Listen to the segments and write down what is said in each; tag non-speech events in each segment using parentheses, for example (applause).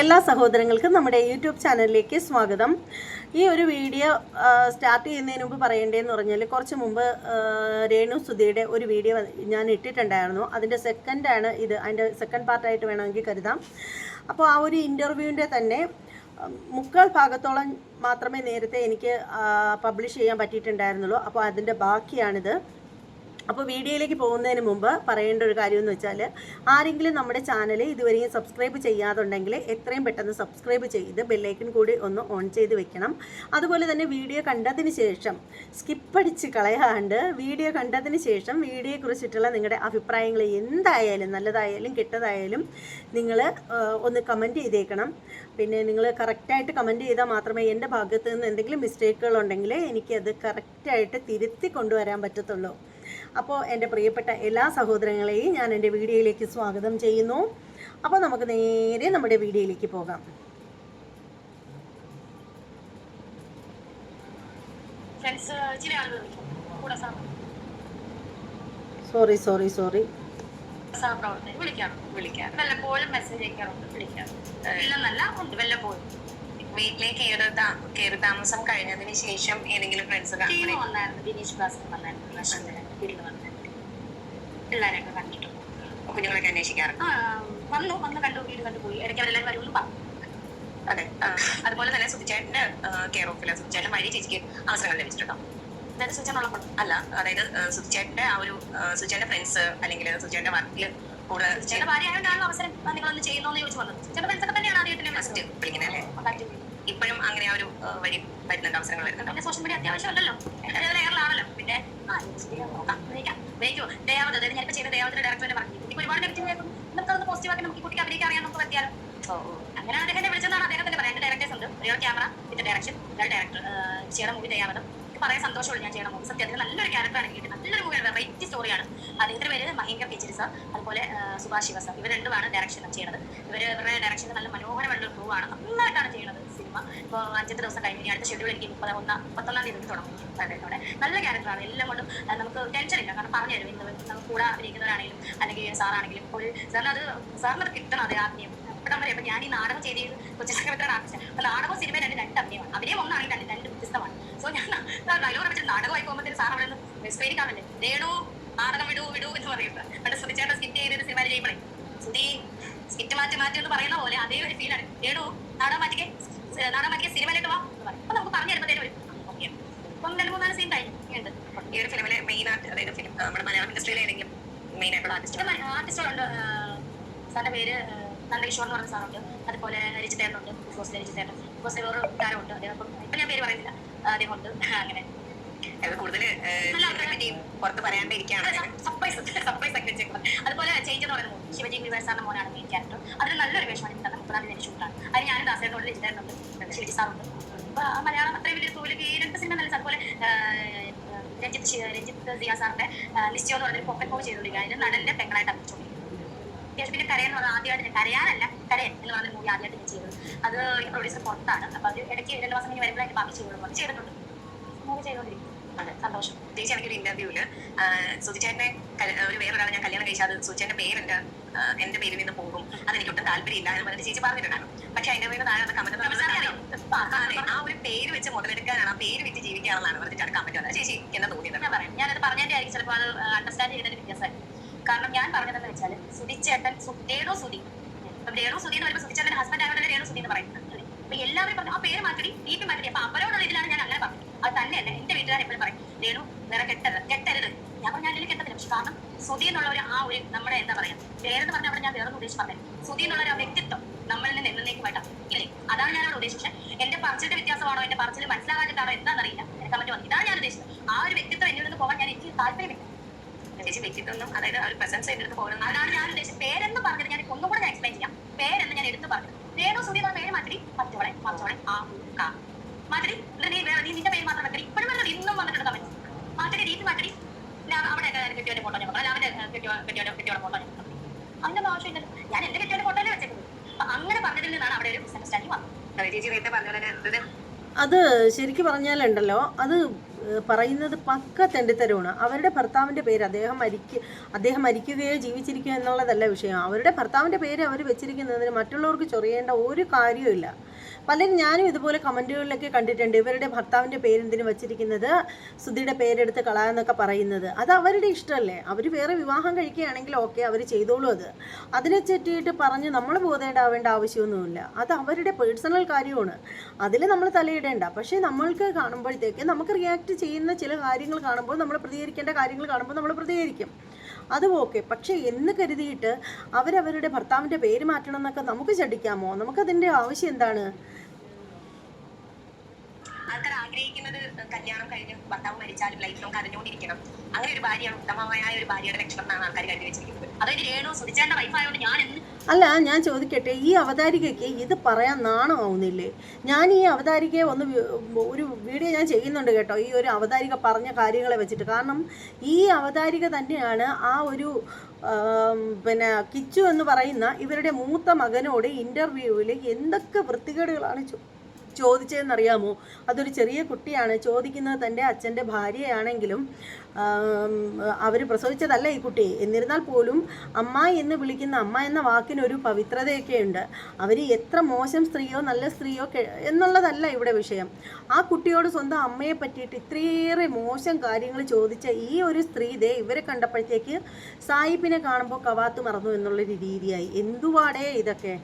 എല്ലാ സഹോദരങ്ങൾക്കും നമ്മുടെ യൂട്യൂബ് ചാനലിലേക്ക് സ്വാഗതം. ഈ ഒരു വീഡിയോ സ്റ്റാർട്ട് ചെയ്യുന്നതിന് മുമ്പ് പറയേണ്ടതെന്ന് പറഞ്ഞാൽ കുറച്ച് മുമ്പ് രേണു സുധിയുടെ ഒരു വീഡിയോ ഞാൻ ഇട്ടിട്ടുണ്ടായിരുന്നു. അതിന്റെ സെക്കൻഡാണ് ഇത്. അതിന്റെ സെക്കൻഡ് പാർട്ടായിട്ട് വേണമെങ്കിൽ കരുതാം. അപ്പോൾ ആ ഒരു ഇന്റർവ്യൂവിന്റെ തന്നെ മുക്കാൽ ഭാഗത്തോളം മാത്രമേ നേരത്തെ എനിക്ക് പബ്ലിഷ് ചെയ്യാൻ പറ്റിയിട്ടുണ്ടായിരുന്നുള്ളൂ. അപ്പോൾ അതിന്റെ ബാക്കിയാണിത്. അപ്പോൾ വീഡിയോയിലേക്ക് പോകുന്നതിന് മുമ്പ് പറയേണ്ട ഒരു കാര്യം എന്ന് വെച്ചാൽ ആരെങ്കിലും നമ്മുടെ ചാനൽ ഇതുവരെയും സബ്സ്ക്രൈബ് ചെയ്യാതുണ്ടെങ്കിൽ എത്രയും പെട്ടെന്ന് സബ്സ്ക്രൈബ് ചെയ്ത് ബെല്ലൈക്കൺ കൂടി ഒന്ന് ഓൺ ചെയ്ത് വെക്കണം. അതുപോലെ തന്നെ വീഡിയോ കണ്ടതിന് ശേഷം സ്കിപ്പടിച്ച് കളയാണ്ട് വീഡിയോ കണ്ടതിന് ശേഷം വീഡിയോയെക്കുറിച്ചിട്ടുള്ള നിങ്ങളുടെ അഭിപ്രായങ്ങൾ എന്തായാലും നല്ലതായാലും കെട്ടതായാലും നിങ്ങൾ ഒന്ന് കമന്റ് ചെയ്തേക്കണം. പിന്നെ നിങ്ങൾ കറക്റ്റായിട്ട് കമന്റ് ചെയ്താൽ മാത്രമേ എന്റെ ഭാഗത്ത് നിന്ന് എന്തെങ്കിലും മിസ്റ്റേക്കുകൾ ഉണ്ടെങ്കിൽ എനിക്കത് കറക്റ്റായിട്ട് തിരുത്തി കൊണ്ടുവരാൻ പറ്റത്തുള്ളൂ. അപ്പോൾ എന്റെ പ്രിയപ്പെട്ട എല്ലാ സഹോദരങ്ങളെയും ഞാൻ എന്റെ വീഡിയോയിലേക്ക് സ്വാഗതം ചെയ്യുന്നു. അപ്പോൾ നമുക്ക് നേരെ നമ്മുടെ വീഡിയോയിലേക്ക് പോകാം. സോറി സോറി സോറി വല്ലപ്പോഴും മെസ്സേജ് അയക്കാറുണ്ട് വിളിക്കാം. ഇല്ലെന്നല്ല ഉണ്ട് വല്ലപ്പോഴും. വീട്ടിലേക്ക് കയറി താമസം കഴിഞ്ഞതിന് ശേഷം ഏതെങ്കിലും ഫ്രണ്ട്സ് വന്നായിരുന്നു ബിനീഷ് ഭാസ്കർ വന്നായിരുന്നു. പ്രശ്നം വീട്ടിൽ വന്നായിരുന്നു പിള്ളേരൊക്കെ കണ്ടിട്ടു കുഞ്ഞുങ്ങളൊക്കെ അന്വേഷിക്കാറുണ്ട്. വന്നു വന്ന് കണ്ടു വീട് കണ്ടു പോയി. ഇടയ്ക്ക് അവരെല്ലാവരും വരുമെന്ന് പറഞ്ഞു. അതെ അതുപോലെ തന്നെ സുധിച്ചേട്ടന്റെ കെയർ ഓഫിൽ സുധിച്ചേട്ടൻ വഴി ചേച്ചിക്ക് അവസരങ്ങൾ ലഭിച്ചിട്ടുണ്ടോ? എന്തായാലും സൂചനയുള്ളപ്പോൾ ആ അല്ല അതായത് സുധിച്ചേട്ടന്റെ ആ ഒരു ആ, സുധിച്ചേട്ടന്റെ ഫ്രണ്ട്സ് അല്ലെങ്കിൽ സുധിച്ചേട്ടന്റെ വർക്കിൽ കൂടെ ചേട്ടൻ ഭാര്യ ആയതുകൊണ്ടാണല്ലോ അവസരം നിങ്ങളൊന്ന് ചെയ്യുന്നോന്ന് ചോദിച്ചു വന്നത്. ചേട്ടന്റെ ഫ്രണ്ട്സൊക്കെ തന്നെയാണ് ആദ്യമായിട്ട് ഫസ്റ്റ് വിളിക്കുന്നത് അല്ലേ? ഇപ്പോഴും അങ്ങനെ ആ ഒരു വഴി വരുന്നുണ്ട് അവസരങ്ങൾ വരുന്നുണ്ട്. പിന്നെ സോഷ്യൽ മീഡിയ അത്യാവശ്യമല്ലല്ലോ അല്ലല്ലോ എയറിലാണല്ലോ പിന്നെ ഉപയോഗിക്കുമോ ദയാവത്. അതായത് ഞാനിപ്പോൾ ചെയ്ത ദയാവത്തിന്റെ ഡയറക്ടർ തന്നെ പറഞ്ഞു കുട്ടിക്ക് ഒരുപാട് നെഗറ്റീവ് കേൾക്കും നമുക്കതൊന്ന് പോസിറ്റീവ് ആക്കി നമുക്ക് കുട്ടിക്ക് അഭിനയിക്കാൻ അറിയാൻ നമുക്ക് പറ്റിയാലും? അങ്ങനെയാണ് അദ്ദേഹത്തെ വിളിച്ചതാണ് അദ്ദേഹത്തിന്റെ പറയാൻ ഡയറക്ടേഴ്സ് ഉണ്ട്. ഒരാൾ ക്യാമറ വിത്ത് ഡയറക്ഷൻ ഡയറക്ടർ ചെയ്യണ മൂവി ദയാവതം. എനിക്ക് പറയാൻ സന്തോഷമുള്ളൂ ഞാൻ ചെയ്യണ. മൂവി സത്യം അതിന് നല്ലൊരു ക്യാരക്ടറാണ് കിട്ടിയത്. നല്ലൊരു മൂവിയാണ് വെറൈറ്റി സ്റ്റോറിയാണ് അദ്ദേഹത്തിന്റെ പേര് മഹേന്ദ്ര പിച്ചിരി സാർ അതുപോലെ സുഭാഷ് ശിവ സാർ ഇവർ രണ്ടുമാണ് ഡയറക്ഷൻ ചെയ്യുന്നത് ഇവർ ഇവരുടെ ഡയറക്ഷൻ നല്ല മനോഹരമായിട്ടുള്ള ക്രൂ ആണ്. നന്നായിട്ടാണ് ചെയ്യുന്നത് സിനിമ ഇപ്പോൾ അഞ്ചത്തെ ദിവസം കഴിഞ്ഞ് അടുത്ത ഷെഡ്യൂൾ എനിക്ക് മുപ്പത് ഒന്നാം പത്തൊന്നാം തീയതി തുടങ്ങും അദ്ദേഹത്തോടെ നല്ല ക്യാരക്ടറാണ് എല്ലാം കൊണ്ടും നമുക്ക് ടെൻഷൻ ഇല്ല. കാരണം പറഞ്ഞു തരും. ഇന്ന് നമുക്ക് കൂടെ അഭിനയിക്കുന്നവരാണെങ്കിലും അല്ലെങ്കിൽ സാറാണെങ്കിലും ഒരു സാറിന് അത് സാറിന് അത് കിട്ടണം അത് ആത്മീയം. ഇപ്പം ഞാൻ ഈ നാടകം ചെയ്ത് കൊച്ചി ആർട്ടിസ്റ്റ്. അപ്പം നാടകം സിനിമ രണ്ട് രണ്ട് അഭിനയമാണ് അഭിനയം ഒന്നാണെങ്കിൽ രണ്ട് സോ ഞാൻ ഡയലോഗ് വെച്ച് നാടകമായി പോകുമ്പോഴത്തേക്ക് സാർ അവിടെ നിന്ന് വിസ്മരിക്കാമല്ലേ രേണു നാടകം വിടൂ വിടൂ എന്ന് പറയുന്നത് പണ്ട് ശ്രദ്ധിച്ചേട്ട സ്കിറ്റ് ചെയ്തൊരു സിനിമ ചെയ്യുമ്പോഴേ സുധി സ്കിറ്റ് മാറ്റി മാറ്റി എന്ന് പറയുന്ന പോലെ അതേ ഒരു ഫീലാണ് രേണു നാടകം മാറ്റിക്കെ. നാടകം മാറ്റിക്കെ സിനിമയിലോട്ട് വാ. എന്ന് പറയും അപ്പൊ നമുക്ക് പറഞ്ഞു തരുമ്പോഴത്തേനും ഒരു ഓക്കെ ഇപ്പം രണ്ട് മൂന്നാൽ സീൻ കഴിഞ്ഞു. ഉണ്ട് ഈ ഒരു ഫിലിമിലെ മെയിൻ ആർട്ട് അതായത് ഫിലിം നമ്മുടെ മലയാളം ഇൻഡസ്ട്രിയിലെ ഏതെങ്കിലും മെയിൻ ആയിട്ടുള്ള ആർട്ടിസ്റ്റ് ആർട്ടിസ്റ്റുകളുണ്ട് സാറിന്റെ പേര് നന്ദകിഷോർ എന്ന് പറഞ്ഞ സാറുണ്ട്. അതുപോലെ രജിതേട്ടനുണ്ട്. ബിക്കോസ് രജിതേട്ടൻ. ബിക്കോസ് വേറെ താരമുണ്ട്. അദ്ദേഹം ഇപ്പം ഞാൻ പേര് പറയുന്നില്ല. ഉണ്ട്. അങ്ങനെ. കൂടുതൽ പുറത്ത് പറയാണ്ടിരിക്കുകയാണ് സർപ്രൈസ് സർപ്രൈസ് ഒക്കെ വെച്ചേക്കുന്നത്. അതുപോലെ ചേഞ്ച് എന്ന് പറയുന്നത് ശിവജി വിവേക് സാറിന്റെ മോനാണ് മെയിൻ ക്യാരക്ടർ അതിന് നല്ലൊരു വേഷമാണ് തന്നെ മുപ്പതാം തീയതി ഷൂട്ടാണ് അതിന് ഞാനും ദാസേനോട് രജിതേട്ടനുണ്ട് ശിവജി സാറുണ്ട്. അപ്പൊ മലയാളം അത്രയും വലിയ തോൽവി രണ്ട് സിനിമ നല്ല അതുപോലെ രഞ്ജിത്ത് രഞ്ജിത്ത് സിയ സാറിന്റെ നിശ്ചയം എന്ന് പറഞ്ഞൊരു പൊക്കൻ മൂവ് ചെയ്തുകൊണ്ടിരിക്കുക അതിന് നടന്റെ പെങ്ങളായിട്ട് അഭിനയിച്ചുകൊണ്ടിരിക്കുന്നത്. പിന്നെ കരയെന്ന് പറഞ്ഞാൽ ആദ്യമായിട്ട് ഞാൻ കരയാനല്ല കരയൻ എന്ന് പറഞ്ഞ മൂവി ആദ്യമായിട്ട് ഞാൻ ചെയ്തത്. അത് പ്രൊഡ്യൂസർ പുറത്താണ്. അപ്പൊ അത് ഇടയ്ക്ക് രണ്ട് മാസം കഴിഞ്ഞ് വരുമ്പോഴായിട്ട് ബാക്കി ചെയ്തോളൂ. ചെയ്തിട്ടുണ്ട്. മൂവി ചെയ്തുകൊണ്ടിരിക്കും സന്തോഷം. ചേച്ചി എനിക്കൊരു ഇന്റർവ്യൂൽ സുധിച്ചേട്ടനെ ഒരു വേറൊരാളെ ഞാൻ കല്യാണം കഴിച്ചാൽ അത് സുധിച്ചേട്ടന്റെ പേര് എന്റെ പേരിൽ നിന്ന് പോകും. അതെനിക്ക് ഒട്ടും താല്പര്യമില്ല എന്ന് പറഞ്ഞിട്ട് ചേച്ചി പറഞ്ഞിട്ടുണ്ടായിരുന്നു. പക്ഷെ അതിന്റെ പേര് താഴെ കമന്റ് ആ ഒരു പേര് വെച്ച് മുതലെടുക്കാനാണ് ആ പേര് വെച്ച് ജീവിക്കാനുള്ളതാണ് പറഞ്ഞിട്ടാണ് കമന്റ് വന്നത്. ചേച്ചി എന്നാ തോന്നിയത്. ഞാൻ പറയാം. ഞാനത് പറഞ്ഞതിന്റെ ആയിരിക്കും ചിലപ്പോൾ അത് അണ്ടർസ്റ്റാൻഡ് ചെയ്യുന്നതിന് വ്യത്യാസമായിരിക്കും. കാരണം ഞാൻ പറഞ്ഞതെന്ന് വെച്ചാൽ സുധിച്ചേട്ടൻ രേണു സുധി. അപ്പൊ രേണു സുധി എന്ന് പറയുമ്പോൾ സുധിച്ചേട്ടൻ ഹസ്ബൻഡ് ആയതുകൊണ്ട് രേണു സുധി എന്ന് പറയുന്നത്. അപ്പൊ എല്ലാവരും പറഞ്ഞു ആ പേര് മാറ്റി ഡി പി മാറ്റി അപ്പൊ അവരോടുള്ള ഇതിലാണ് ഞാൻ അങ്ങനെ പറഞ്ഞത്. അത് തന്നെയല്ല എന്റെ വീട്ടുകാർ എപ്പോഴും പറയും രേണു വേറെ കെട്ടരുത് കെട്ടരുത്. ഞാൻ പറഞ്ഞാൽ അതിൽ കെട്ടത്തില്ല പക്ഷെ കാരണം സുധി എന്നുള്ള ഒരു ആ ഒരു നമ്മുടെ എന്താ പറയാ പേരെന്ന് പറഞ്ഞാൽ അവിടെ ഞാൻ വേറെ ഉദ്ദേശിച്ച് പറഞ്ഞത് സുധി എന്നുള്ള ഒരു വ്യക്തിത്വം നമ്മളിൽ നിന്ന് എന്നേക്കുമായിട്ടാണ് ഇല്ലേ? അതാണ് ഞാൻ അവിടെ ഉദ്ദേശിച്ചത്. എന്റെ പറച്ചിലിന്റെ വ്യത്യാസമാണോ? എന്റെ പറച്ചിൽ മനസ്സിലാകാഞ്ഞിട്ടാണോ? എന്താണെന്നറിയില്ല. കമന്റ് വന്നു. ഇതാണ് ഞാൻ ഉദ്ദേശിച്ചത്. ആ ഒരു വ്യക്തിത്വം എന്നിൽ നിന്ന് പോകാൻ ഞാൻ എനിക്ക് താല്പര്യമില്ല. ചേച്ചി വ്യക്തിത്വം അതായത് ആ ഒരു പ്രസൻസ് എന്റെ അടുത്ത് പോകുന്ന അതാണ് ഞാൻ ഉദ്ദേശിച്ചത്. പേരെന്ന് പറഞ്ഞത് ഞാൻ ഒന്നും കൂടെ എക്സ്പ്ലെയിൻ ചെയ്യാം. പേരെന്ന് ഞാൻ എടുത്തു പറഞ്ഞു രേണു സുധി എന്ന പേര് മാറ്റി മറ്റോളെ മറ്റോളെ ആ കാ. മാറ്റി എന്നിട്ട് നീ നീ നിന്റെ പേര് മാത്രം വെക്കടി ഇപ്പോഴും വരുന്നത് ഇന്നും വന്നിട്ടുണ്ട് കമന്റ്. മാറ്റി രീതി മാറ്റി ഞാൻ അവിടെ കെട്ടിയോടെ ഫോട്ടോ ഞാൻ പറഞ്ഞു അവന്റെ കെട്ടിയോ കെട്ടിയോന്റെ കെട്ടിയോടെ ഫോട്ടോ ഞാൻ അങ്ങനെ ആവശ്യം ആവശ്യമില്ലല്ലോ. ഞാൻ എന്റെ കെട്ടിയോടെ ഫോട്ടോയിലേ വെച്ചേക്കുന്നത്. അപ്പൊ അങ്ങനെ പറഞ്ഞതിൽ നിന്നാണ് അവിടെ ഒരു മിസ്അണ്ടർസ്റ്റാൻഡിങ് വന്നത്. അതെ ചേച്ചി നേരത്തെ പറഞ്ഞ പോലെ അത് ശരിക്കും പറഞ്ഞാലുണ്ടല്ലോ. അത് പറയുന്നത് പക്ക തെണ്ടിത്തരമാണ്. അവരുടെ ഭർത്താവിന്റെ പേര് അദ്ദേഹം മരിക്ക അദ്ദേഹം മരിക്കുകയോ ജീവിച്ചിരിക്കുകയോ എന്നുള്ളതല്ല വിഷയം. അവരുടെ ഭർത്താവിന്റെ പേര് അവർ വെച്ചിരിക്കുന്നതിന് മറ്റുള്ളവർക്ക് ചൊറിയേണ്ട ഒരു കാര്യവുമില്ല. പലരും ഞാനും ഇതുപോലെ കമന്റുകളിലൊക്കെ കണ്ടിട്ടുണ്ട്. ഇവരുടെ ഭർത്താവിന്റെ പേരെന്തിനു വച്ചിരിക്കുന്നത്? സുധിയുടെ പേരെടുത്ത് കളയാന്നൊക്കെ പറയുന്നത്. അത് അവരുടെ ഇഷ്ടമല്ലേ അവർ വേറെ വിവാഹം കഴിക്കുകയാണെങ്കിൽ ഓക്കെ അവർ ചെയ്തോളൂ അത്. അതിനെ ചുറ്റിയിട്ട് പറഞ്ഞ് നമ്മൾ ബോധേണ്ടാവേണ്ട ആവശ്യമൊന്നുമില്ല. അത് അവരുടെ പേഴ്സണൽ കാര്യമാണ്. അതിൽ നമ്മൾ തലയിടേണ്ട. പക്ഷേ നമ്മൾക്ക് കാണുമ്പോഴത്തേക്ക് നമുക്ക് റിയാക്ട് ചെയ്യുന്ന ചില കാര്യങ്ങൾ കാണുമ്പോൾ നമ്മൾ പ്രതികരിക്കേണ്ട കാര്യങ്ങൾ കാണുമ്പോൾ നമ്മൾ പ്രതികരിക്കും. അതും ഓക്കെ പക്ഷേ എന്ന് കരുതിയിട്ട് അവരവരുടെ ഭർത്താവിന്റെ പേര് മാറ്റണം എന്നൊക്കെ നമുക്ക് ചടിക്കാമോ നമുക്കതിന്റെ ആവശ്യം എന്താണ്? ആൾക്കാർ ആഗ്രഹിക്കുന്നത് കല്യാണം കഴിഞ്ഞ് ഭർത്താവ് മരിച്ചാലും ലൈഫ് നമുക്ക് അറിഞ്ഞുകൊണ്ടിരിക്കണം. അങ്ങനെ ഒരു ഭാര്യയാണ് ഉത്തമമായ ഒരു ഭാര്യയുടെ ലക്ഷണം ആൾക്കാർ കരുതി വെച്ചിരിക്കുന്നത്. അതായത് രേണു സുധിച്ചേട്ടന്റെ വൈഫായതുകൊണ്ട് ഞാൻ എന്ന് അല്ല ഞാൻ ചോദിക്കട്ടെ ഈ അവതാരികയ്ക്ക് ഇത് പറയാൻ നാണമാവുന്നില്ലേ? ഞാൻ ഈ അവതാരികയെ ഒന്ന് ഒരു വീഡിയോ ഞാൻ ചെയ്യുന്നുണ്ട് കേട്ടോ ഈ ഒരു അവതാരിക പറഞ്ഞ കാര്യങ്ങളെ വെച്ചിട്ട്. കാരണം ഈ അവതാരിക തന്നെയാണ് ആ ഒരു പിന്നെ കിച്ചു എന്ന് പറയുന്ന ഇവരുടെ മൂത്ത മകനോട് ഇന്റർവ്യൂവിൽ എന്തൊക്കെ വൃത്തികേടുകളാണ് ചോദിച്ചതെന്നറിയാമോ? അതൊരു ചെറിയ കുട്ടിയാണ്. ചോദിക്കുന്നത് തന്റെ അച്ഛന്റെ ഭാര്യയാണെങ്കിലും അവർ പ്രസവിച്ചതല്ല ഈ കുട്ടി. എന്നിരുന്നാൽ പോലും അമ്മ എന്ന് വിളിക്കുന്ന അമ്മ എന്ന വാക്കിനൊരു പവിത്രതയൊക്കെ ഉണ്ട് അവർ എത്ര മോശം സ്ത്രീയോ നല്ല സ്ത്രീയോ എന്നുള്ളതല്ല ഇവിടെ വിഷയം. ആ കുട്ടിയോട് സ്വന്തം അമ്മയെ പറ്റിയിട്ട് ഇത്രയേറെ മോശം കാര്യങ്ങൾ ചോദിച്ച ഈ ഒരു സ്ത്രീ ദേ ഇവരെ കണ്ടപ്പോഴത്തേക്ക് സായിപ്പിനെ കാണുമ്പോൾ കവാത്ത് മറന്നു എന്നുള്ളൊരു രീതിയായി. എന്തുവാടേ ഇതൊക്കെ?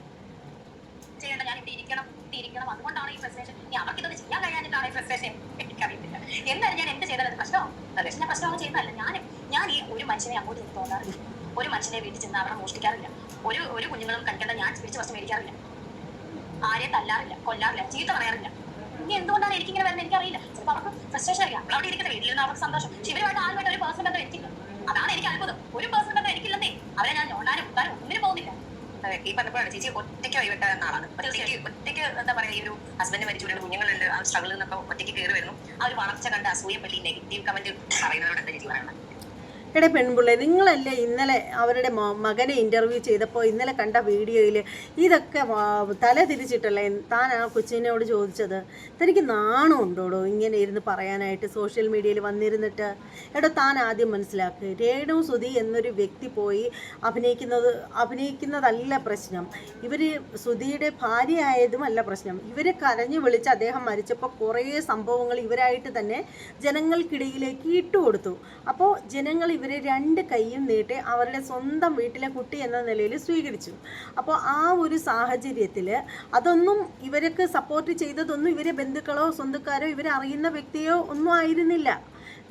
ചെയ്യേണ്ട ഞാൻ ഇവിടെ ഇരിക്കണം. ഇവിടെ ഇരിക്കണം അതുകൊണ്ടാണ് ഈ ഫ്രസ്ട്രേഷൻ ഇനി അവർക്ക് ഇതൊന്നും ചെയ്യാൻ കഴിയാനിട്ടാണ് ഈ ഫ്രസ്ട്രേഷൻ എനിക്കറിയത്തില്ല. എന്തായാലും ഞാൻ എന്ത് ചെയ്താലും അത് പ്രശ്നമാവും പ്രശ്നം ഞാൻ പ്രശ്നമാവും ചെയ്യുന്നതല്ല ഞാൻ ഞാൻ ഈ ഒരു മനുഷ്യനെ അങ്ങോട്ട് എനിക്ക് തോന്നാറില്ല. ഒരു മനുഷ്യനെ വീട്ടിൽ ചെന്ന് അവിടെ മോഷ്ടിക്കാറില്ല. ഒരു ഒരു കുഞ്ഞുങ്ങളും കഴിക്കേണ്ട ഞാൻ പിടിച്ച് വസ്തു മേടിക്കാറില്ല. ആരെയും തല്ലാറില്ല കൊല്ലാറില്ല ചീത്ത പറയാറില്ല. ഇനി എന്തുകൊണ്ടാണ് എനിക്കിങ്ങനെ വരുന്നത്? എനിക്കറിയില്ല. ചിലപ്പോൾ അവർക്ക് ഫ്രസ്ട്രേഷൻ അറിയാം അവിടെ ഇരിക്കുന്ന വീട്ടിലിരുന്ന് അവർക്ക് സന്തോഷം. പക്ഷെ ഇവരുമായിട്ട് ആരുമായിട്ട് ഒരു പേഴ്സൺ ബന്ധം എനിക്കില്ല. അതാണ് എനിക്ക് അത്ഭുതം. ഒരു പേഴ്സൺ ബന്ധം എനിക്കില്ലെന്നേ. അവരെ ഞാൻ നോണാനും ഉണ്ടാനും ഒന്നിനും പോകുന്നില്ല. അതെ ഈ പറഞ്ഞപ്പോഴാണ് ചേച്ചി ഒറ്റയ്ക്ക് വൈകിട്ട എന്ന ഒറ്റയ്ക്ക് ഒറ്റയ്ക്ക് എന്താ പറയുക ഈ ഒരു ഹസ്ബൻഡ് മരിച്ചു രണ്ട് കുഞ്ഞുങ്ങളുണ്ട് ആ സ്ട്രഗിൾ നിന്നൊക്കെ ഒറ്റയ്ക്ക് കയറി വരുന്നു. ആ ഒരു വളർച്ച കണ്ട് അസൂയപ്പെട്ടി നെഗറ്റീവ് കമന്റ് പറയുന്നവരോട് എന്താ ചേച്ചി പറയണം എടെ പെൺപിള്ളേ നിങ്ങളല്ലേ ഇന്നലെ അവരുടെ മകനെ ഇന്റർവ്യൂ ചെയ്തപ്പോൾ ഇന്നലെ കണ്ട വീഡിയോയിൽ ഇതൊക്കെ തല തിരിച്ചിട്ടല്ലേ താൻ ആ കൊച്ചിനോട് ചോദിച്ചത്? തനിക്ക് നാണം ഉണ്ടോടോ ഇങ്ങനെ ഇരുന്ന് പറയാനായിട്ട് സോഷ്യൽ മീഡിയയിൽ വന്നിരുന്നിട്ട്? എടോ താൻ ആദ്യം മനസ്സിലാക്കുക രേണു സുധി എന്നൊരു വ്യക്തി പോയി അഭിനയിക്കുന്നത് അഭിനയിക്കുന്നതല്ല പ്രശ്നം. ഇവർ സുധിയുടെ ഭാര്യയായതുമല്ല പ്രശ്നം. ഇവർ കരഞ്ഞു വിളിച്ച് അദ്ദേഹം മരിച്ചപ്പോൾ കുറേ സംഭവങ്ങൾ ഇവരായിട്ട് തന്നെ ജനങ്ങൾക്കിടയിലേക്ക് ഇട്ടുകൊടുത്തു. അപ്പോൾ ജനങ്ങൾ ഇവരെ രണ്ട് കൈയും നീട്ടി അവരുടെ സ്വന്തം വീട്ടിലെ കുട്ടി എന്ന നിലയിൽ സ്വീകരിച്ചു. അപ്പോൾ ആ ഒരു സാഹചര്യത്തിൽ അതൊന്നും ഇവർക്ക് സപ്പോർട്ട് ചെയ്തതൊന്നും ഇവരെ ബന്ധുക്കളോ സ്വന്തക്കാരോ ഇവരെ അറിയുന്ന വ്യക്തിയോ ഒന്നും ആയിരുന്നില്ല.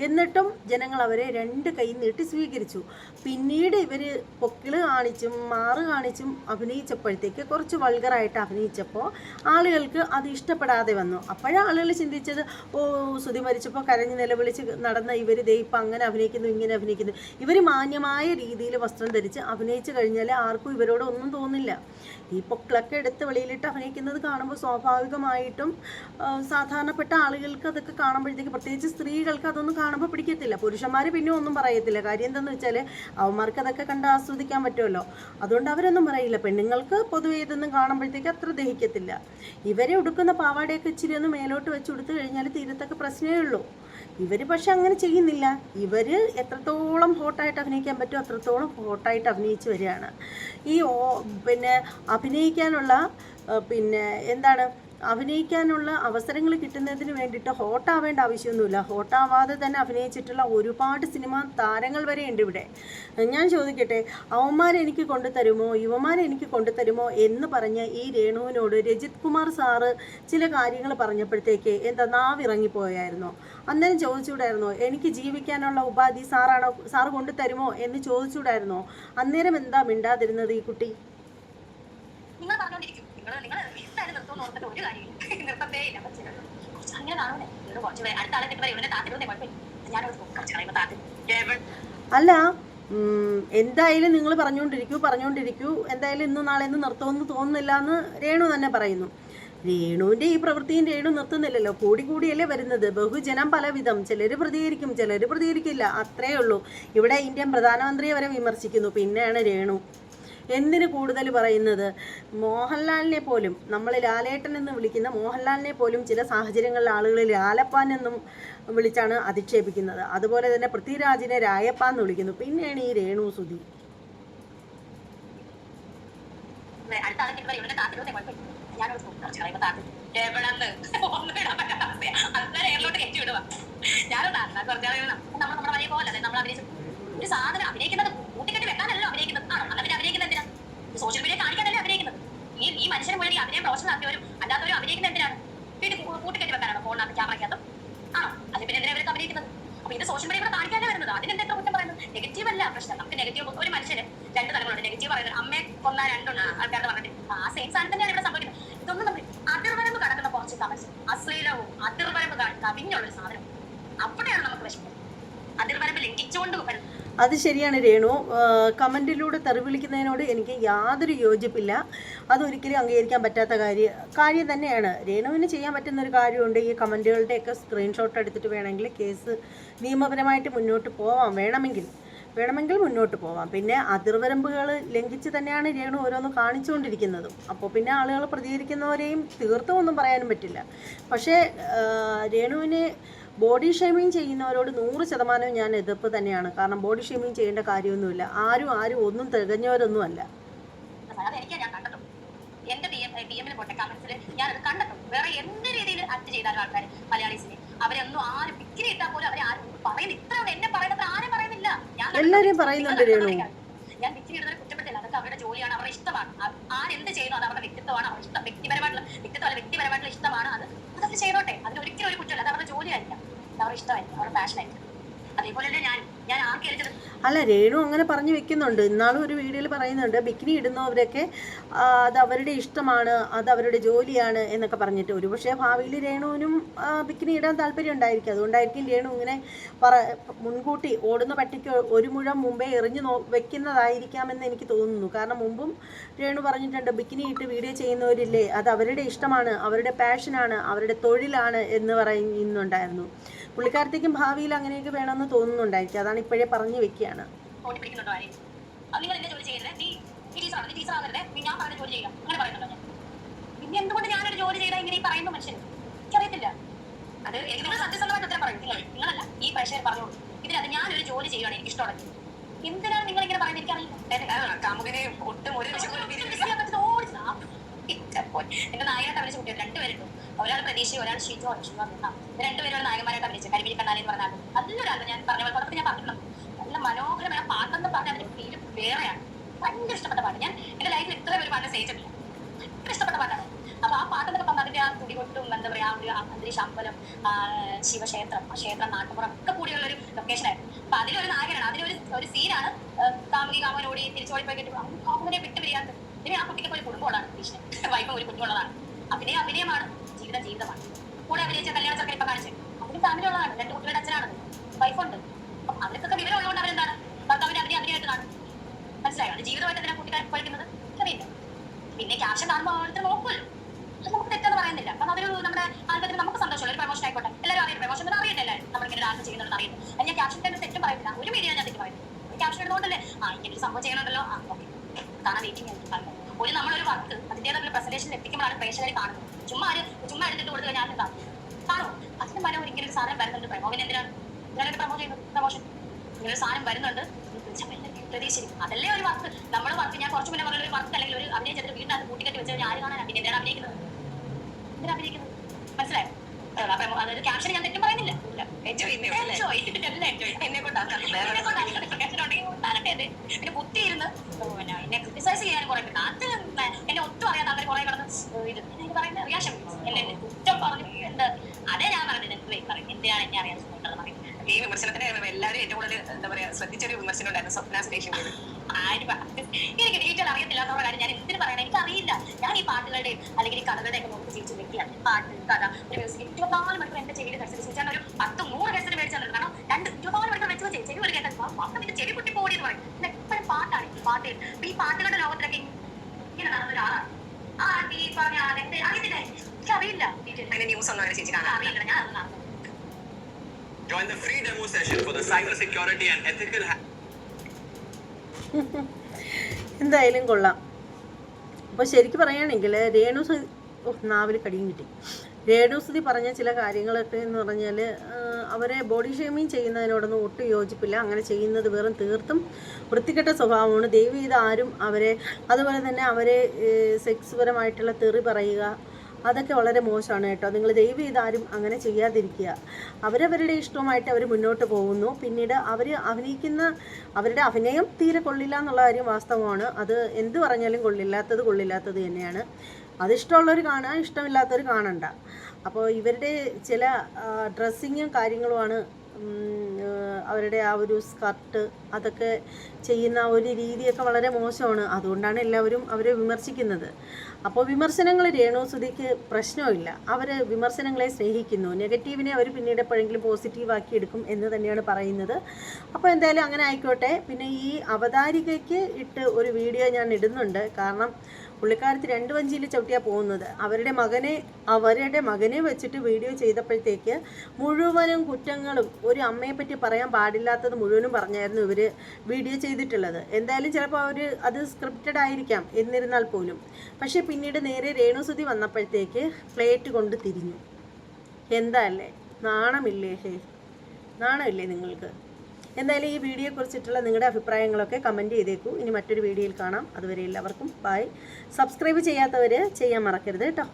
എന്നിട്ടും ജനങ്ങൾ അവരെ രണ്ട് കൈ നീട്ടി സ്വീകരിച്ചു. പിന്നീട് ഇവർ പൊക്കിൾ കാണിച്ചും മാറ് കാണിച്ചും അഭിനയിച്ചപ്പോഴത്തേക്ക് കുറച്ച് വൾഗറായിട്ട് അഭിനയിച്ചപ്പോൾ ആളുകൾക്ക് അത് ഇഷ്ടപ്പെടാതെ വന്നു. അപ്പോഴാണ് ആളുകൾ ചിന്തിച്ചത് ഓ സുതി മരിച്ചപ്പോൾ കരഞ്ഞ് നിലവിളിച്ച് നടന്ന ഇവർ ദേ ഇപ്പം അങ്ങനെ അഭിനയിക്കുന്നു ഇങ്ങനെ അഭിനയിക്കുന്നു. ഇവർ മാന്യമായ രീതിയിൽ വസ്ത്രം ധരിച്ച് അഭിനയിച്ചു കഴിഞ്ഞാൽ ആർക്കും ഇവരോട് ഒന്നും തോന്നില്ല. ഈ പൊക്കിളൊക്കെ എടുത്ത് വെളിയിലിട്ട് അഭിനയിക്കുന്നത് കാണുമ്പോൾ സ്വാഭാവികമായിട്ടും സാധാരണപ്പെട്ട ആളുകൾക്ക് അതൊക്കെ കാണുമ്പോഴത്തേക്ക് പ്രത്യേകിച്ച് സ്ത്രീകൾക്ക് അതൊന്നും കാണുമ്പോൾ പിടിക്കത്തില്ല. പുരുഷന്മാർ പിന്നെ ഒന്നും പറയത്തില്ല. കാര്യം എന്താണെന്ന് വെച്ചാൽ അവന്മാർക്ക് അതൊക്കെ കണ്ട് ആസ്വദിക്കാൻ പറ്റുമല്ലോ. അതുകൊണ്ട് അവരൊന്നും പറയില്ല. പെണ്ണുങ്ങൾക്ക് പൊതുവേ ഇതൊന്നും കാണുമ്പോഴത്തേക്ക് അത്ര ദഹിക്കത്തില്ല. ഇവരെ ഉടുക്കുന്ന പാവാടയൊക്കെ ഇച്ചിരി ഒന്ന് മേലോട്ട് വെച്ച് കൊടുത്തു കഴിഞ്ഞാൽ തീരത്തൊക്കെ പ്രശ്നമേ ഉള്ളൂ. ഇവർ പക്ഷെ അങ്ങനെ ചെയ്യുന്നില്ല. ഇവർ എത്രത്തോളം ഹോട്ടായിട്ട് അഭിനയിക്കാൻ പറ്റുമോ അത്രത്തോളം ഹോട്ടായിട്ട് അഭിനയിച്ച് വരികയാണ്. ഈ പിന്നെ അഭിനയിക്കാനുള്ള പിന്നെ എന്താണ് അഭിനയിക്കാനുള്ള അവസരങ്ങൾ കിട്ടുന്നതിന് വേണ്ടിയിട്ട് ഹോട്ടാവേണ്ട ആവശ്യമൊന്നുമില്ല. ഹോട്ടാവാതെ തന്നെ അഭിനയിച്ചിട്ടുള്ള ഒരുപാട് സിനിമ താരങ്ങൾ വരെ ഉണ്ട് ഇവിടെ. ഞാൻ ചോദിക്കട്ടെ അവന്മാരെനിക്ക് കൊണ്ടുതരുമോ യുവമാരെ എനിക്ക് കൊണ്ടുതരുമോ എന്ന് പറഞ്ഞ് ഈ രേണുവിനോട് രജിത് കുമാർ സാറ് ചില കാര്യങ്ങൾ പറഞ്ഞപ്പോഴത്തേക്ക് എന്താ നാവിറങ്ങിപ്പോയായിരുന്നു. അന്നേരം ചോദിച്ചുകൂടായിരുന്നോ എനിക്ക് ജീവിക്കാനുള്ള ഉപാധി സാറാണോ സാറ് കൊണ്ടുതരുമോ എന്ന് ചോദിച്ചുകൂടായിരുന്നോ? അന്നേരം എന്താ മിണ്ടാതിരുന്നത് ഈ കുട്ടി? നിങ്ങൾ നിങ്ങൾ നിങ്ങൾ എന്തായാലും നിർത്തുമെന്ന് ഓർത്തിട്ട് ഒരു കാര്യമില്ല (laughs) നിർത്തത്തേ ഇല്ല. കുറച്ച് അങ്ങനെ കാണുന്നേ നിങ്ങൾ കുറച്ച് പേര്. അടുത്ത ആളെ കിട്ടുമ്പോൾ ഇവിടെ താത്തിരുന്നേ കുഴപ്പമില്ല. ഞാനോട് കുറച്ച് കഴിയുമ്പോൾ താത്തി. അല്ല എന്തായാലും നിങ്ങൾ പറഞ്ഞുകൊണ്ടിരിക്കൂ പറഞ്ഞുകൊണ്ടിരിക്കൂ. എന്തായാലും ഇന്ന് നാളെ ഇന്ന് നിർത്തുമെന്ന് തോന്നുന്നില്ല എന്ന് രേണു തന്നെ പറയുന്നു. രേണുവിന്റെ ഈ പ്രവൃത്തിയും രേണു നിർത്തുന്നില്ലല്ലോ. കൂടി കൂടിയല്ലേ വരുന്നത്. ബഹുജനം പലവിധം. ചിലർ പ്രതികരിക്കും ചിലർ പ്രതികരിക്കില്ല. അത്രേ ഉള്ളൂ. ഇവിടെ ഇന്ത്യൻ പ്രധാനമന്ത്രിയെ വരെ വിമർശിക്കുന്നു. പിന്നെയാണ് രേണു. എന്തിന് കൂടുതൽ പറയുന്നത്? മോഹൻലാലിനെ പോലും നമ്മൾ ലാലേട്ടൻ എന്ന് വിളിക്കുന്ന മോഹൻലാലിനെ പോലും ചില സാഹചര്യങ്ങളിൽ ആളുകൾ ലാലപ്പാൻ എന്നും വിളിച്ചാണ് അധിക്ഷേപിക്കുന്നത്. അതുപോലെ തന്നെ പൃഥ്വിരാജിനെ രായപ്പ എന്ന് വിളിക്കുന്നു. പിന്നെയാണ് ഈ രേണു സുധി. അടുത്ത ആളെ കിട്ടുമ്പോൾ ഇവരുടെ ഞാനൊന്ന് അന്നാ നമ്മൾ നമ്മൾ ഒരു സാധനം അഭിനയിക്കുന്നത് കൂട്ടിക്കെട്ടി വെക്കാനല്ലോ അഭിനയിക്കുന്നത് ആണോ അല്ല പിന്നെ അഭിനയിക്കുന്നത് എന്തിനാ സോഷ്യൽ മീഡിയ കാണിക്കാനല്ലേ അഭിനയിക്കുന്നത് ഈ ഈ മനുഷ്യനെ മുഴുവൻ നടത്തിയവരും അല്ലാത്തവരും അഭിനയിക്കുന്ന എന്തിനാണ്? വീട്ടിൽ കൂട്ടുകെട്ടി കൂട്ടിക്കെട്ടി വെക്കാനാണോ ഫോണിനകത്ത് ക്യാമറയ്ക്കകത്തും ആണോ? അതിൽ പിന്നെ എന്തിനാ അവർക്ക് അഭിനയിക്കുന്നത്? അപ്പൊ ഇത് സോഷ്യൽ മീഡിയ കൂടെ കാണിക്കാനേ വരുന്നത്. അതിനെന്താ എത്ര കുറ്റം പറയുന്നത്? നെഗറ്റീവ് അല്ല പ്രശ്നം. നമുക്ക് നെഗറ്റീവ് ഒരു മനുഷ്യന് രണ്ട് തലങ്ങളുണ്ട് നെഗറ്റീവ് പറയുന്നത് അമ്മയെ കൊന്ന രണ്ടുണ്ട്. ആൾക്കാരുടെ പറഞ്ഞിട്ട്. ആ സെയിം സാധനം തന്നെയാണ് ഇവിടെ സംഭവിക്കുന്നത്. ഇതൊന്നും നമ്മൾ അതിർവരമ്പ് കടക്കുന്ന കുറച്ച് കമൻസ് അശ്ലീലവും അതിർവരമ്പ് ക- കവിഞ്ഞുള്ള ഒരു സാധനം. അവിടെയാണ് നമുക്ക് വിഷമം. അതിർവരമ്പ് ലംഘിച്ചുകൊണ്ട് വരുന്നത്. അത് ശരിയാണ് രേണു. കമന്റിലൂടെ തെറി വിളിക്കുന്നതിനോട് എനിക്ക് യാതൊരു യോജിപ്പില്ല. അതൊരിക്കലും അംഗീകരിക്കാൻ പറ്റാത്ത കാര്യം കാര്യം തന്നെയാണ്. രേണുവിന് ചെയ്യാൻ പറ്റുന്ന ഒരു കാര്യമുണ്ട് ഈ കമന്റുകളുടെയൊക്കെ സ്ക്രീൻഷോട്ട് എടുത്തിട്ട് വേണമെങ്കിൽ കേസ് നിയമപരമായിട്ട് മുന്നോട്ട് പോവാം. വേണമെങ്കിൽ. വേണമെങ്കിൽ മുന്നോട്ട് പോവാം. പിന്നെ അതിർവരമ്പുകൾ ലംഘിച്ച് തന്നെയാണ് രേണു ഓരോന്ന് കാണിച്ചുകൊണ്ടിരിക്കുന്നതും. അപ്പോൾ പിന്നെ ആളുകൾ പ്രതികരിക്കുന്നവരെയും തീർത്തും ഒന്നും പറയാനും പറ്റില്ല. പക്ഷേ രേണുവിനെ ബോഡി ഷേമിങ് ചെയ്യുന്നവരോട് നൂറ് ശതമാനവും ഞാൻ എതിർപ്പ് തന്നെയാണ്. കാരണം ബോഡി ഷേമിങ് ചെയ്യേണ്ട കാര്യമൊന്നുമില്ല. ആരും ആരും ഒന്നും തികഞ്ഞവരൊന്നുമല്ല. അല്ല എന്റെ പി എം എമ്മിൽ പോട്ടെ കമന്റ്സിൽ കണ്ടെത്തും. വേറെ എന്ത് രീതിയിൽ അറ്റ് ചെയ്താലും ആൾക്കാർ മലയാളീസിനെ. അവരൊന്നും ആരും പിക്കിരി ഇട്ടാൽ പോലും അവരെ ആരും പറയുന്നില്ല. ഇത്ര എന്നെ പറയുന്നത് ആരും പറയുന്നില്ല. ഞാൻ എല്ലാവരും പറയുന്നുണ്ട്. ഞാൻ ഇടുന്നവരെ കുറ്റപ്പെടുത്തില്ല. അതൊക്കെ അവരുടെ ജോലിയാണ്. അവരുടെ ഇഷ്ടമാണ്. ആരെന്ത് ചെയ്യുന്നു അത് അവരുടെ വ്യക്തിത്വമാണ്. അവരുടെ ഇഷ്ടം വ്യക്തിപരമായിട്ടുള്ള വ്യക്തിത്വം വ്യക്തിപരമായിട്ടുള്ള ഇഷ്ടമാണ് അത്. ചെയ്തോട്ടെ? അതിന് ഒരിക്കലും ഒരു കുറ്റമില്ല. അത് അവരുടെ ജോലിയായിരിക്കാം. അത് അവരുടെ ഇഷ്ടമായിരിക്കും. അവരുടെ പാഷനായിരിക്കും അതേപോലെ തന്നെ ഞാൻ അല്ല രേണു അങ്ങനെ പറഞ്ഞു വെക്കുന്നുണ്ട്. ഇന്നാളും ഒരു വീഡിയോയിൽ പറയുന്നുണ്ട് ബിക്കിനി ഇടുന്നവരൊക്കെ അത് അവരുടെ ഇഷ്ടമാണ് അത് അവരുടെ ജോലിയാണ് എന്നൊക്കെ പറഞ്ഞിട്ട്. ഒരുപക്ഷെ ഭാവിയിൽ രേണുവിനും ബിക്കിനി ഇടാൻ താല്പര്യം ഉണ്ടായിരിക്കും. അതുകൊണ്ടായിരിക്കും രേണു ഇങ്ങനെ പറ മുൻകൂട്ടി ഓടുന്ന പട്ടിക്ക് ഒരു മുഴം മുമ്പേ എറിഞ്ഞു നോ വെക്കുന്നതായിരിക്കാമെന്ന് എനിക്ക് തോന്നുന്നു. കാരണം മുമ്പും രേണു പറഞ്ഞിട്ടുണ്ട് ബിക്കിനി ഇട്ട് വീഡിയോ ചെയ്യുന്നവരില്ലേ അത് അവരുടെ ഇഷ്ടമാണ് അവരുടെ പാഷനാണ് അവരുടെ തൊഴിലാണ് എന്ന് പറയുന്നുണ്ടായിരുന്നു. പുള്ളിക്കാരത്തേക്കും ഭാവിയിൽ അങ്ങനെയൊക്കെ വേണമെന്ന് തോന്നുന്നുണ്ട്. എനിക്ക് അതാണ് ഇപ്പോഴേ പറഞ്ഞു വെക്കുകയാണ്. പറഞ്ഞ പിന്നെ എന്തുകൊണ്ട് ഞാനൊരു ജോലി ചെയ്താൽ ഇങ്ങനെ ഈ പറയുന്ന മനുഷ്യൻ? എനിക്കറിയത്തില്ല. അത് എനിക്ക് നിങ്ങൾ സത്യസന്ധമായിട്ട് ഉത്തരം പറയും. നിങ്ങൾ നിങ്ങളല്ല. ഈ പ്രേക്ഷകർ പറഞ്ഞോളൂ. ഇതിനകത്ത് ഞാനൊരു ജോലി ചെയ്യുകയാണ് എനിക്ക് ഇഷ്ടമുള്ളത്. എന്തിനാണ് നിങ്ങൾ ഇങ്ങനെ പറയുന്നത് എനിക്കറിയില്ല കാമുകനെ ഒട്ടും ഒരു ഇച്ചപ്പോൾ. എന്റെ നായകനായിട്ട് അഭിനയിച്ച കുട്ടികൾ രണ്ടുപേരുണ്ട്. ഒരാൾ പ്രതീക്ഷ ഒരാൾ ഷീജോ ഷിജോ രണ്ടുപേരും നായകന്മാരായിട്ട് അഭിനയിച്ചു കരിമിരി കണ്ണാലി എന്ന് പറഞ്ഞാൽ നല്ലൊരാൾ ഞാൻ പറഞ്ഞ പോലെ ഞാൻ പറഞ്ഞിട്ടുണ്ട്. നല്ല മനോഹരമായ പാട്ടെന്ന് പറഞ്ഞാൽ അതിന്റെ പേര് വേറെയാണ്. ഭയങ്കര ഇഷ്ടപ്പെട്ട പാട്ട്. ഞാൻ എന്റെ ലൈഫിൽ ഇത്ര ഒരു പാട്ട് സ്നേഹിച്ചിട്ടില്ല ഭയങ്കര ഇഷ്ടപ്പെട്ട പാട്ടാണ്. അപ്പൊ ആ പാട്ടെന്നൊക്കെ പറഞ്ഞാൽ അതിന്റെ ആ തുടികൊട്ടും എന്താ പറയാ ഒരു അന്തരീക്ഷ അമ്പലം ശിവക്ഷേത്രം ആ ക്ഷേത്രം നാട്ടുപുറം ഒക്കെ കൂടിയുള്ള ഒരു ലൊക്കേഷൻ ആയിരുന്നു. അപ്പൊ അതിലൊരു നായകനാണ്. അതിലൊരു ഒരു സീനാണ് കാമുകി കാമൻ ഓടി തിരിച്ചോടി പോയി കിട്ടും കാമുകനെ വിട്ടു പിരിയാത്തത് ഇനി ആ കുട്ടിക്ക് ഒരു കുടുംബമുള്ളതാണ്. ഭീഷണി വൈഫ് ഒരു കുഞ്ഞുള്ളതാണ് അഭിനയം അഭിനയമാണ്. ജീവിതം ജീവിതമാണ്. കൂടെ അഭിനയിച്ച കല്യാണ ചക്കര ഇപ്പൊ കാണിച്ചു. അതിന് ഫാമിലി ഉള്ളതാണ്. രണ്ട് കുട്ടികളുടെ അച്ഛനാണ്. വൈഫുണ്ട് അപ്പൊ അവർക്കൊക്കെ വിവരം ഉള്ളതുകൊണ്ട് അവരെന്താണ്? ഭർത്താവിന്റെ അഭിനയ അഭിനയമായിട്ട് കാണും. മനസ്സിലായോ? ജീവിതമായിട്ട് എന്തിനാ കൂട്ടുകാർ പഠിക്കുന്നത് ചെറിയ പിന്നെ ക്യാപ്ഷൻ കാണുമ്പോൾ ഓരോരുത്തർ നോക്കുമല്ലോ നമുക്ക് തെറ്റെന്ന് പറയുന്നില്ല. കാരണം അതൊരു നമ്മുടെ ആൽബത്തിന് നമുക്ക് സന്തോഷമുള്ള ഒരു പ്രൊമോഷൻ ആയിക്കോട്ടെ. എല്ലാവരും അറിയാം പ്രമോഷൻ അറിയട്ടെ എല്ലാവരും. നമ്മൾ ഇങ്ങനെ ഡാൻസ് അറിയില്ല അല്ലെങ്കിൽ ഞാൻ ക്യാപ്ഷൻ തന്നെ തെറ്റും പറയുന്നില്ല ഒരു മീഡിയ ഞാൻ തെറ്റ് പറയുന്നു ക്യാപ്ഷൻ എടുത്തോണ്ടല്ലേ ആ ഇങ്ങനെ സംഭവം ചെയ്യണമല്ലോ. ആ ഓക്കെ കാണാൻ വെയിറ്റിംഗ് ഒരു നമ്മളൊരു വർക്ക് അതിന്റെതായ പ്രസന്റേഷൻ എത്തിക്കുമ്പോഴാണ് പ്രേക്ഷകർ കാണുന്നത്. ചുമ്മാ ചുമ്മാ എടുത്തിട്ട് കൊടുത്തു കഴിഞ്ഞാൽ എന്താ കാണുമോ അച്ഛൻ മനോഹർ ഇങ്ങനെ ഒരു സാധനം വരുന്നുണ്ട്. പ്രമോവിന് എന്തിനാണ് ഞാനൊരു പ്രമോ ചെയ്യുന്നത്? പ്രമോഷൻ. ഇങ്ങനെ സാധനം വരുന്നുണ്ട്. പ്രതീക്ഷിക്കും അതല്ലേ ഒരു വർക്ക്? നമ്മൾ വർക്ക് ഞാൻ കുറച്ച് മുന്നേ പറഞ്ഞ ഒരു വർക്ക് അല്ലെങ്കിൽ ഒരു അഭിനയം ചെയ്തിട്ട് വീടിനകത്ത് കൂട്ടിക്കെട്ടി വെച്ച് കഴിഞ്ഞാൽ ആര് കാണാനാണ് പിന്നെ എന്തിനാണ് അഭിനയിക്കുന്നത്? എന്തിനാ അഭിനയിക്കുന്നത്? മനസ്സിലായോ? ക്യാപ്ഷൻ ഞാൻ തെറ്റും പറയുന്നില്ല. എൻജോയ്. എന്നെ കൊണ്ടാണ്. തരട്ടെ അത്. പിന്നെ കുത്തി ഇരുന്ന് പിന്നെ എന്നെ ക്രിറ്റിസൈസ് ചെയ്യാൻ കുറെ അത് എന്നെ ഒട്ടും അറിയാതെ അവർ കുറെ കിടന്ന് ഇത് എനിക്ക് പറയുന്ന റിയാക്ഷൻ എന്നെ കുറ്റം പറഞ്ഞു എന്ത് അതേ ഞാൻ പറഞ്ഞത് എന്ത് പറയും. എന്തിനാണ് എന്നെ അറിയാൻ ശ്രമിക്കുന്നത് പറയുന്നത് ഈ വിമർശനത്തിന് എല്ലാവരും ഏറ്റവും കൂടുതൽ എന്താ പറയാ ശ്രദ്ധിച്ചൊരു വിമർശനം ഉണ്ടായിരുന്നു സ്വപ്ന സ്റ്റേഷൻ എനിക്ക് ഡീറ്റെയിൽ അറിയത്തില്ലാത്തവരുടെ കാര്യം ഞാൻ എന്തിനു പറയണം എനിക്ക് അറിയില്ല ഞാൻ ഈ പാട്ടുകളുടെ അല്ലെങ്കിൽ ഈ കഥകളുടെ ഒക്കെ നോക്കി ജീവിച്ച വ്യക്തിയാണ് പാട്ട് കഥ ഒരു മ്യൂസിക് ഇരുപത്തിനാല് മണിക്കൂർ എന്റെ ചെവിയിൽ ധരിച്ചു ഒരു പത്ത് നൂറ് കേസിന് മേടിച്ചു കാരണം രണ്ട് ഇരുപത്തിനാല് മണിക്കൂർ വെച്ച് വെച്ച് ചെവി ഒരു കേട്ടത് അപ്പം ഇത് ചെവി പൊട്ടി പോടി എന്ന് പറയും എപ്പോഴും പാട്ടാണ് ഈ പാട്ട് അപ്പൊ ഈ പാട്ടുകളുടെ ലോകത്തിലൊക്കെ ഇങ്ങനെ നടന്ന ആ ഈ പറഞ്ഞ ആളെന്റെ അറിയത്തില്ല എനിക്ക് അറിയില്ല ഡീറ്റെയിൽ അതിന്റെ ന്യൂസ് ഒന്നും അങ്ങനെ അറിയില്ല ഞാൻ Join the free demo session for the cybersecurity and ethical (laughs) എന്തായാലും കൊള്ളാം. അപ്പോൾ ശരിക്കും പറയുകയാണെങ്കിൽ രേണു നാവിൽ കടിയും കിട്ടി. രേണുസുതി പറഞ്ഞ ചില കാര്യങ്ങളൊക്കെ എന്ന് പറഞ്ഞാൽ അവരെ ബോഡി ഷേമിങ് ചെയ്യുന്നതിനോടൊന്നും ഒട്ടും യോജിപ്പില്ല. അങ്ങനെ ചെയ്യുന്നത് വെറും തീർത്തും വൃത്തികെട്ട സ്വഭാവമാണ്. ദൈവം ആരും അവരെ അതുപോലെ തന്നെ അവരെ സെക്സ് പരമായിട്ടുള്ള തെറി പറയുക അതൊക്കെ വളരെ മോശമാണ് കേട്ടോ. നിങ്ങൾ ദൈവം ഇതാരും അങ്ങനെ ചെയ്യാതിരിക്കുക. അവരവരുടെ ഇഷ്ടവുമായിട്ട് അവർ മുന്നോട്ട് പോകുന്നു. പിന്നീട് അവർ അഭിനയിക്കുന്ന അവരുടെ അഭിനയം തീരെ കൊള്ളില്ല എന്നുള്ള കാര്യം വാസ്തവമാണ്. അത് എന്ത് പറഞ്ഞാലും കൊള്ളില്ലാത്തത് കൊള്ളില്ലാത്തത് തന്നെയാണ്. അത് ഇഷ്ടമുള്ളവർ കാണുക ഇഷ്ടമില്ലാത്തവർ കാണണ്ട. അപ്പോൾ ഇവരുടെ ചില ഡ്രസ്സിങ്ങും കാര്യങ്ങളുമാണ് അവരുടെ ആ ഒരു സ്കർട്ട് അതൊക്കെ ചെയ്യുന്ന ഒരു രീതിയൊക്കെ വളരെ മോശമാണ്. അതുകൊണ്ടാണ് എല്ലാവരും അവരെ വിമർശിക്കുന്നത്. അപ്പോൾ വിമർശനങ്ങൾ രേണുസുതിക്ക് പ്രശ്നമില്ല. അവർ വിമർശനങ്ങളെ സ്നേഹിക്കുന്നു. നെഗറ്റീവിനെ അവർ പിന്നീട് എപ്പോഴെങ്കിലും പോസിറ്റീവാക്കി എടുക്കും എന്ന് തന്നെയാണ് പറയുന്നത്. അപ്പോൾ എന്തായാലും അങ്ങനെ ആയിക്കോട്ടെ. പിന്നെ ഈ അവതാരികയ്ക്ക് ഇട്ട് ഒരു വീഡിയോ ഞാൻ ഇടുന്നുണ്ട്. കാരണം പുള്ളിക്കാരത്തി രണ്ട് വഞ്ചിയിൽ ചവിട്ടിയാണ് പോകുന്നത്. അവരുടെ മകനെ അവരുടെ മകനെ വെച്ചിട്ട് വീഡിയോ ചെയ്തപ്പോഴത്തേക്ക് മുഴുവനും കുറ്റങ്ങളും ഒരു അമ്മയെ പറ്റി പറയാൻ പാടില്ലാത്തത് മുഴുവനും പറഞ്ഞായിരുന്നു ഇവർ വീഡിയോ ചെയ്തിട്ടുള്ളത്. എന്തായാലും ചിലപ്പോൾ അവർ അത് സ്ക്രിപ്റ്റഡ് ആയിരിക്കാം എന്നിരുന്നാൽ പോലും. പക്ഷേ പിന്നീട് നേരെ രേണുസുതി വന്നപ്പോഴത്തേക്ക് പ്ലേറ്റ് കൊണ്ട് തിരിഞ്ഞു. എന്താ അല്ലേ? നാണമില്ലേ? ഹേ നാണമില്ലേ നിങ്ങൾക്ക്? എന്തായാലും ഈ വീഡിയോയെക്കുറിച്ചിട്ടുള്ള നിങ്ങളുടെ അഭിപ്രായങ്ങളൊക്കെ കമന്റ് ചെയ്തേക്കൂ. ഇനി മറ്റൊരു വീഡിയോയിൽ കാണാം. അതുവരെ എല്ലാവർക്കും ബൈ സബ്സ്ക്രൈബ് ചെയ്യാത്തവർ ചെയ്യാൻ മറക്കരുത് കേട്ടോ.